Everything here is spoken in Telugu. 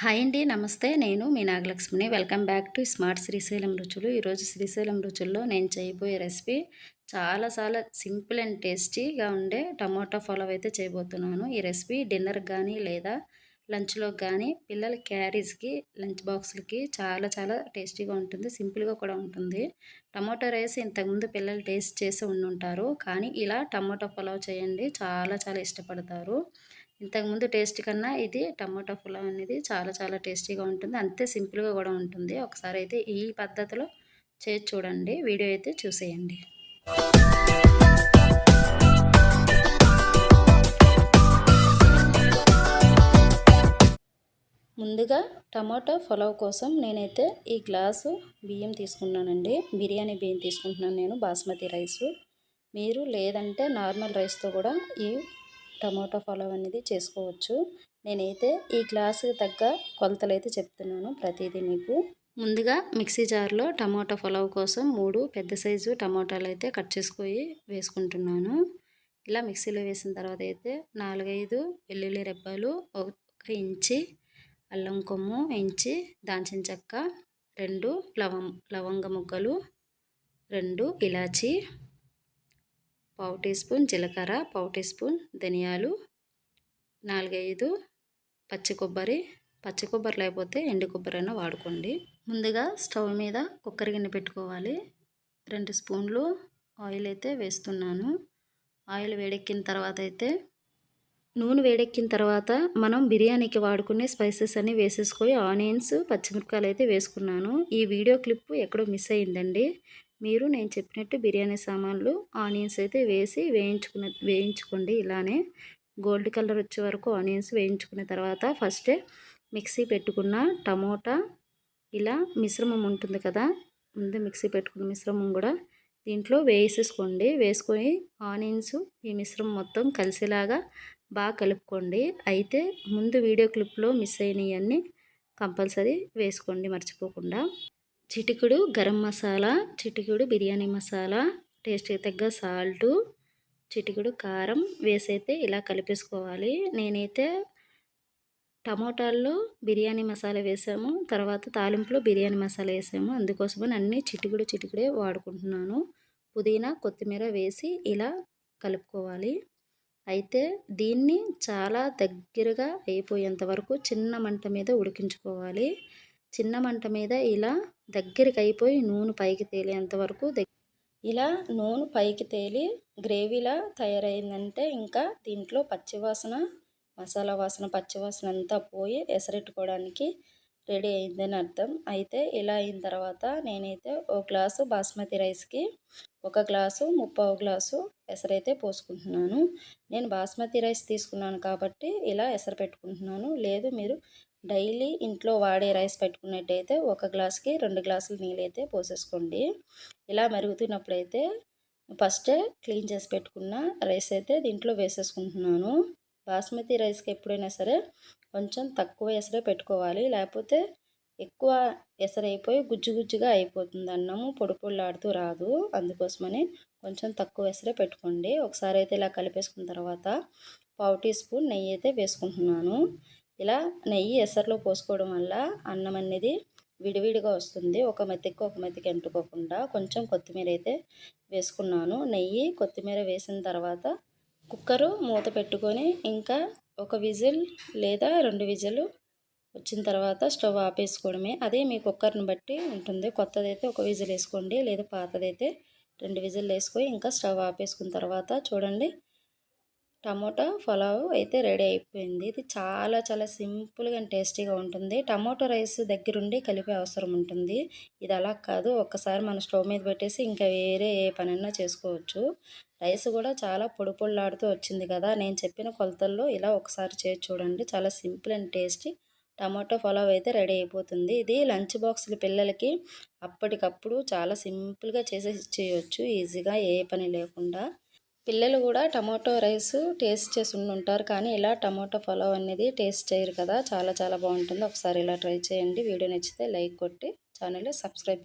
హాయ్ అండి నమస్తే. నేను మీ నాగలక్ష్మిని. Welcome back to smart Srisailam రుచులు. ఈరోజు శ్రీశైలం రుచుల్లో నేను చేయబోయే రెసిపీ చాలా చాలా సింపుల్ అండ్ టేస్టీగా ఉండే టమాటో ఫలవ్ అయితే చేయబోతున్నాను. ఈ రెసిపీ డిన్నర్ కానీ లేదా లంచ్లోకి కానీ పిల్లల క్యారీస్కి లంచ్ బాక్స్లకి చాలా చాలా టేస్టీగా ఉంటుంది సింపుల్గా కూడా ఉంటుంది. టమాటో రైస్ ఇంతకుముందు పిల్లలు టేస్ట్ చేసి ఉండుంటారు. కానీ ఇలా టమాటో పులావ్ చేయండి చాలా చాలా ఇష్టపడతారు. ఇంతకుముందు టేస్ట్ కన్నా ఇది టమాటో పులావ్ అనేది చాలా చాలా టేస్టీగా ఉంటుంది. అంతే సింపుల్గా కూడా ఉంటుంది. ఒకసారి అయితే ఈ పద్ధతిలో చేసి చూడండి వీడియో అయితే చూసేయండి. ముందుగా టమాటా పులావ్ కోసం నేనైతే ఈ గ్లాసు బియ్యం తీసుకున్నానండి. బిర్యానీ బియ్యం తీసుకుంటున్నాను నేను బాస్మతి రైసు. మీరు లేదంటే నార్మల్ రైస్తో కూడా ఈ టమాటా పలావ్ అనేది చేసుకోవచ్చు. నేనైతే ఈ గ్లాసు తగ్గ కొలతలు అయితే చెప్తున్నాను ప్రతిదీ మీకు. ముందుగా మిక్సీ జార్లో టమాటా పలావ్ కోసం మూడు పెద్ద సైజు టమాటాలు అయితే కట్ చేసుకొని వేసుకుంటున్నాను. ఇలా మిక్సీలో వేసిన తర్వాత అయితే నాలుగైదు వెల్లుల్లి రెబ్బలు ఒక ఇంచి అల్లం కొమ్ము ఇంచి దాల్చిన చెక్క రెండు లవం లవంగ ముగ్గలు రెండు ఇలాచీ పావు టీ స్పూన్ జీలకర్ర పావు టీ స్పూన్ ధనియాలు నాలుగైదు పచ్చి కొబ్బరి. పచ్చి కొబ్బరి లేకపోతే ఎండు కొబ్బరి అయినా వాడుకోండి. ముందుగా స్టవ్ మీద కుక్కర్ గిన్నె పెట్టుకోవాలి. రెండు స్పూన్లు ఆయిల్ అయితే వేస్తున్నాను. ఆయిల్ వేడెక్కిన తర్వాత అయితే నూనె వేడెక్కిన తర్వాత మనం బిర్యానీకి వాడుకునే స్పైసెస్ అన్నీ వేసేసుకొని ఆనియన్స్ పచ్చిమిరపకాయలు అయితే వేసుకున్నాను. ఈ వీడియో క్లిప్ ఎక్కడో మిస్ అయ్యిందండి మీరు నేను చెప్పినట్టు బిర్యానీ సామాన్లు ఆనియన్స్ అయితే వేసి వేయించుకున్న వేయించుకోండి. ఇలానే గోల్డ్ కలర్ వచ్చే వరకు ఆనియన్స్ వేయించుకున్న తర్వాత ఫస్టే మిక్సీ పెట్టుకున్న టమోటా ఇలా మిశ్రమం ఉంటుంది కదా ముందు మిక్సీ పెట్టుకున్న మిశ్రమం కూడా దీంట్లో వేసేసుకోండి. వేసుకొని ఆనియన్స్ ఈ మిశ్రమం మొత్తం కలిసేలాగా బాగా కలుపుకోండి. అయితే ముందు వీడియో క్లిప్లో మిస్ అయినవన్నీ కంపల్సరీ వేసుకోండి మర్చిపోకుండా. చిటికుడు గరం మసాలా చిటికుడు బిర్యానీ మసాలా టేస్ట్కి తగ్గ సాల్టు చిటికుడు కారం వేసైతే ఇలా కలిపేసుకోవాలి. నేనైతే టమోటాల్లో బిర్యానీ మసాలా వేసాము తర్వాత తాలింపులో బిర్యానీ మసాలా వేసాము. అందుకోసమని అన్నీ చిటికుడు చిటికుడే వాడుకుంటున్నాను. పుదీనా కొత్తిమీర వేసి ఇలా కలుపుకోవాలి. అయితే దీన్ని చాలా దగ్గరగా అయిపోయేంత వరకు చిన్న మంట మీద ఉడికించుకోవాలి. చిన్న మంట మీద ఇలా దగ్గరికి అయిపోయి నూనె పైకి తేలేంత వరకు ఇలా నూనె పైకి తేలి గ్రేవీలా తయారైందంటే ఇంకా దీంట్లో పచ్చివాసన మసాలా వాసన పచ్చివాసన అంతా పోయి ఎసరెట్టుకోవడానికి రెడీ అయిందని అర్థం. అయితే ఇలా అయిన తర్వాత నేనైతే ఒక గ్లాసు బాస్మతి రైస్కి ఒక గ్లాసు ముప్పావు గ్లాసు ఎసరైతే పోసుకుంటున్నాను. నేను బాస్మతి రైస్ తీసుకున్నాను కాబట్టి ఇలా ఎసరు పెట్టుకుంటున్నాను. లేదు మీరు డైలీ ఇంట్లో వాడే రైస్ పెట్టుకున్నట్టయితే ఒక గ్లాస్కి రెండు గ్లాసులు నీళ్ళైతే పోసేసుకోండి. ఇలా మరుగుతున్నప్పుడైతే ఫస్టే క్లీన్ చేసి పెట్టుకున్న రైస్ అయితే దీంట్లో వేసేసుకుంటున్నాను. బాస్మతి రైస్కి ఎప్పుడైనా సరే కొంచెం తక్కువ ఎసరే పెట్టుకోవాలి. లేకపోతే ఎక్కువ ఎసరైపోయి గుజ్జు గుజ్జుగా అయిపోతుంది. అన్నము పొడి పొడిలాడుతూ రాదు. అందుకోసమని కొంచెం తక్కువ ఎసరే పెట్టుకోండి. ఒకసారి అయితే ఇలా కలిపేసుకున్న తర్వాత పావు టీ స్పూన్ నెయ్యి అయితే వేసుకుంటున్నాను. ఇలా నెయ్యి ఎసరులో పోసుకోవడం వల్ల అన్నం అనేది విడివిడిగా వస్తుంది. ఒక మెతికి ఒక మెతికి ఎంటుకోకుండా కొంచెం కొత్తిమీర అయితే వేసుకున్నాను. నెయ్యి కొత్తిమీర వేసిన తర్వాత కుక్కరు మూత పెట్టుకొని ఇంకా ఒక విజిల్ లేదా రెండు విజిల్ వచ్చిన తర్వాత స్టవ్ ఆపేసుకోవడమే. అదే మీ కుక్కర్ని బట్టి ఉంటుంది. కొత్తదైతే ఒక విజిల్ వేసుకోండి లేదా పాతదైతే రెండు విజిల్ వేసుకొని ఇంకా స్టవ్ ఆపేసుకున్న తర్వాత చూడండి. టమోటా పలావ్ అయితే రెడీ అయిపోయింది. ఇది చాలా చాలా సింపుల్గా అండ్ టేస్టీగా ఉంటుంది. టమోటో రైస్ దగ్గరుండి కలిపే అవసరం ఉంటుంది. ఇది అలా కాదు. ఒక్కసారి మన స్టవ్ మీద పెట్టేసి ఇంకా వేరే ఏ పనైనా చేసుకోవచ్చు. రైస్ కూడా చాలా పొడి పొడిలాడుతూ వచ్చింది కదా! నేను చెప్పిన కొలతల్లో ఇలా ఒకసారి చేసి చూడండి. చాలా simple and tasty tomato pulao అయితే రెడీ అయిపోతుంది. ఇది లంచ్ బాక్సులు పిల్లలకి అప్పటికప్పుడు చాలా సింపుల్గా చేసేసి చేయొచ్చు. ఈజీగా ఏ పని లేకుండా. పిల్లలు కూడా టమాటో రైస్ టేస్ట్ చేసి ఉంటారు కానీ ఇలా టమాటో పలావ్ అనేది టేస్ట్ చేయరు కదా. చాలా చాలా బాగుంటుంది. ఒకసారి ఇలా ట్రై చేయండి. వీడియో నచ్చితే లైక్ కొట్టి ఛానల్ సబ్స్క్రైబ్